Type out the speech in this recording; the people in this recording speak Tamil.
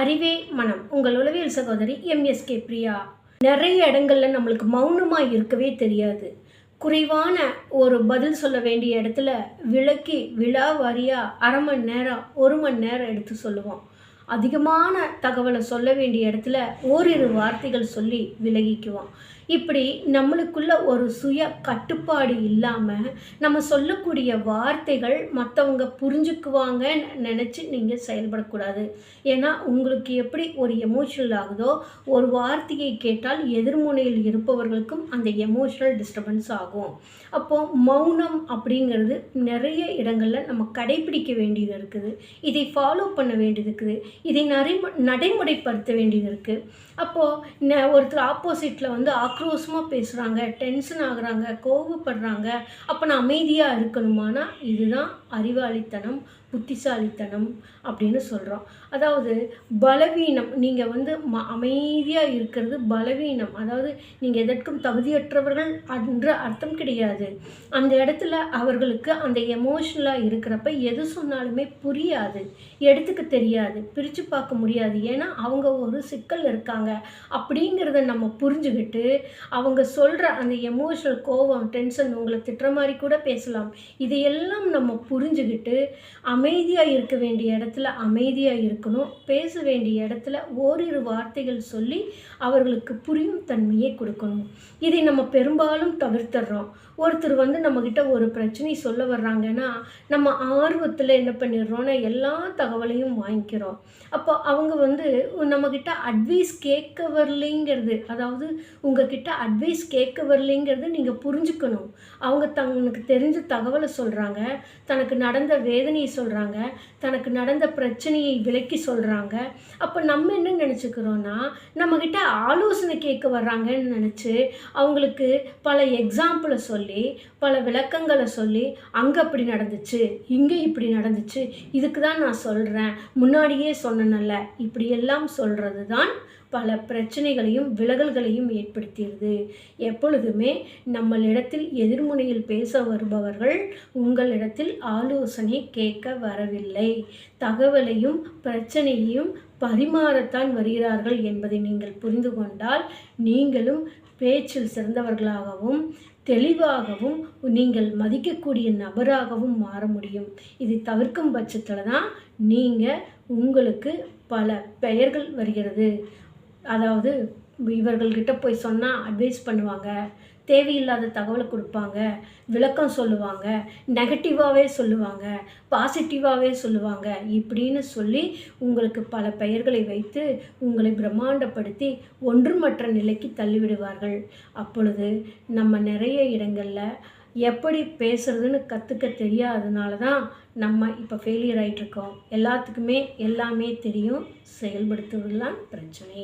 அறிவே மனம். உங்கள் உளவியல் சகோதரி எம்எஸ்கே பிரியா. நிறைய இடங்கள்ல நம்மளுக்கு மௌனமாக இருக்கவே தெரியாது. குறைவான ஒரு பதில் சொல்ல வேண்டிய இடத்துல விளக்கி விழாவாரியாக அரை மணி நேரம் ஒரு மணி நேரம் எடுத்து சொல்லுவோம். அதிகமான தகவலை சொல்ல வேண்டிய இடத்துல ஓரிரு வார்த்தைகள் சொல்லி விலகிக்குவான். இப்படி நம்மளுக்குள்ள ஒரு சுய கட்டுப்பாடு இல்லாமல் நம்ம சொல்லக்கூடிய வார்த்தைகள் மற்றவங்க புரிஞ்சுக்குவாங்கன்னு நினச்சி நீங்கள் செயல்படக்கூடாது. ஏன்னா உங்களுக்கு எப்படி ஒரு எமோஷனல் ஆகுதோ ஒரு வார்த்தையை கேட்டால் எதிர்முனையில் இருப்பவர்களுக்கும் அந்த எமோஷனல் டிஸ்டர்பன்ஸ் ஆகும். அப்போது மௌனம் அப்படிங்கிறது நிறைய இடங்களில் நம்ம கடைபிடிக்க வேண்டியது இருக்குது. இதை ஃபாலோ பண்ண வேண்டியது இருக்குது. இதை நடைமு நடைமுறைப்படுத்த வேண்டியது இருக்குது அப்போது ஒருத்தர் ஆப்போசிட்டில் வந்து ஆக்ரோஷமாக பேசுகிறாங்க டென்ஷன் ஆகுறாங்க கோவப்படுறாங்க. அப்போ நான் அமைதியாக இருக்கணுமானா இதுதான் அறிவாளித்தனம். புத்திசாலித்தனம் அப்படின்னு சொல்கிறோம் அதாவது பலவீனம் நீங்கள் வந்து ம அமைதியாக இருக்கிறது பலவீனம். அதாவது நீங்கள் எதற்கும் தகுதியற்றவர்கள் என்ற அர்த்தம் கிடையாது. அந்த இடத்துல அவர்களுக்கு அந்த எமோஷ்னலாக இருக்கிறப்ப எது சொன்னாலுமே புரியாது. எடுத்துக்க தெரியாது. பிரித்து பார்க்க முடியாது. ஏன்னா அவங்க ஒரு சிக்கல் இருக்காங்க. அப்படிங்கிறத நம்ம புரிஞ்சுக்கிட்டு அவங்க சொல்கிற அந்த எமோஷனல் கோவம் டென்ஷன் உங்களை திட்டுற மாதிரி கூட பேசலாம். இதையெல்லாம் நம்ம புரிஞ்சுக்கிட்டு அமைதியாக இருக்க வேண்டிய இடத்துல அமைதியாக இருக்கணும். பேச வேண்டிய இடத்துல ஓரிரு வார்த்தைகள் சொல்லி அவர்களுக்கு புரியும் தன்மையை கொடுக்கணும். இதை நம்ம பெரும்பாலும் தவிர்த்துடுறோம் ஒருத்தர் வந்து நம்மக்கிட்ட ஒரு பிரச்சனை சொல்ல வர்றாங்கன்னா நம்ம ஆர்வத்தில் என்ன பண்ணிடுறோன்னா எல்லா தகவலையும் வாங்கிக்கிறோம். அப்போ அவங்க வந்து நம்மக்கிட்ட அட்வைஸ் கேட்க வரலைங்கிறது அதாவது உங்ககிட்ட அட்வைஸ் கேட்க வரலைங்கிறது நீங்கள் புரிஞ்சுக்கணும். அவங்க தங்களுக்கு தெரிஞ்ச தகவலை சொல்கிறாங்க தனக்கு நடந்த வேதனையை சொல்கிறாங்க தனக்கு நடந்த பிரச்சனையை விலக்கி சொல்கிறாங்க அப்போ நம்ம என்ன நினச்சிக்கிறோன்னா நம்மக்கிட்ட ஆலோசனை கேட்க வர்றாங்கன்னு நினச்சி அவங்களுக்கு பல எக்ஸாம்பிளை சொல்லி பல விளக்கங்களை சொல்லி அங்கே அப்படி நடந்துச்சு இங்கே இப்படி நடந்துச்சு இதுக்கு தான் நான் சொல்கிறேன் முன்னாடியே சொன்னனல்ல இப்படியெல்லாம் சொல்கிறது தான் பல பிரச்சனைகளையும் விலகல்களையும் ஏற்படுத்தியது. எப்பொழுதுமே நம்மளிடத்தில் எதிர்முனையில் பேச வருபவர்கள் உங்களிடத்தில் ஆலோசனை கேட்க வரவில்லை. தகவலையும் பிரச்சனையையும் பரிமாறத்தான் வருகிறார்கள் என்பதை நீங்கள் புரிந்து கொண்டால் நீங்களும் பேச்சில் சிறந்தவர்களாகவும் தெளிவாகவும் நீங்கள் மதிக்கக்கூடிய நபராகவும் மாற முடியும். இது தவிர்க்கும் பட்சத்தில் தான் நீங்கள் உங்களுக்கு பல பெயர்கள் வருகிறது. அதாவது இவர்கள்கிட்ட போய் சொன்னால் அட்வைஸ் பண்ணுவாங்க. தேவையில்லாத தகவலை கொடுப்பாங்க. விளக்கம் சொல்லுவாங்க. நெகட்டிவாகவே சொல்லுவாங்க. பாசிட்டிவாகவே சொல்லுவாங்க. இப்படின்னு சொல்லி உங்களுக்கு பல பெயர்களை வைத்து உங்களை பிரம்மாண்டப்படுத்தி ஒன்றுமற்ற நிலைக்கு தள்ளிவிடுவார்கள். அப்பொழுது நம்ம நிறைய இடங்களில் எப்படி பேசுறதுன்னு கற்றுக்க தெரியாததுனால தான் நம்ம இப்போ ஃபெயிலியர் ஆகிட்டுருக்கோம் எல்லாத்துக்குமே எல்லாமே தெரியும். செயல்படுத்துவதுலாம் பிரச்சனை.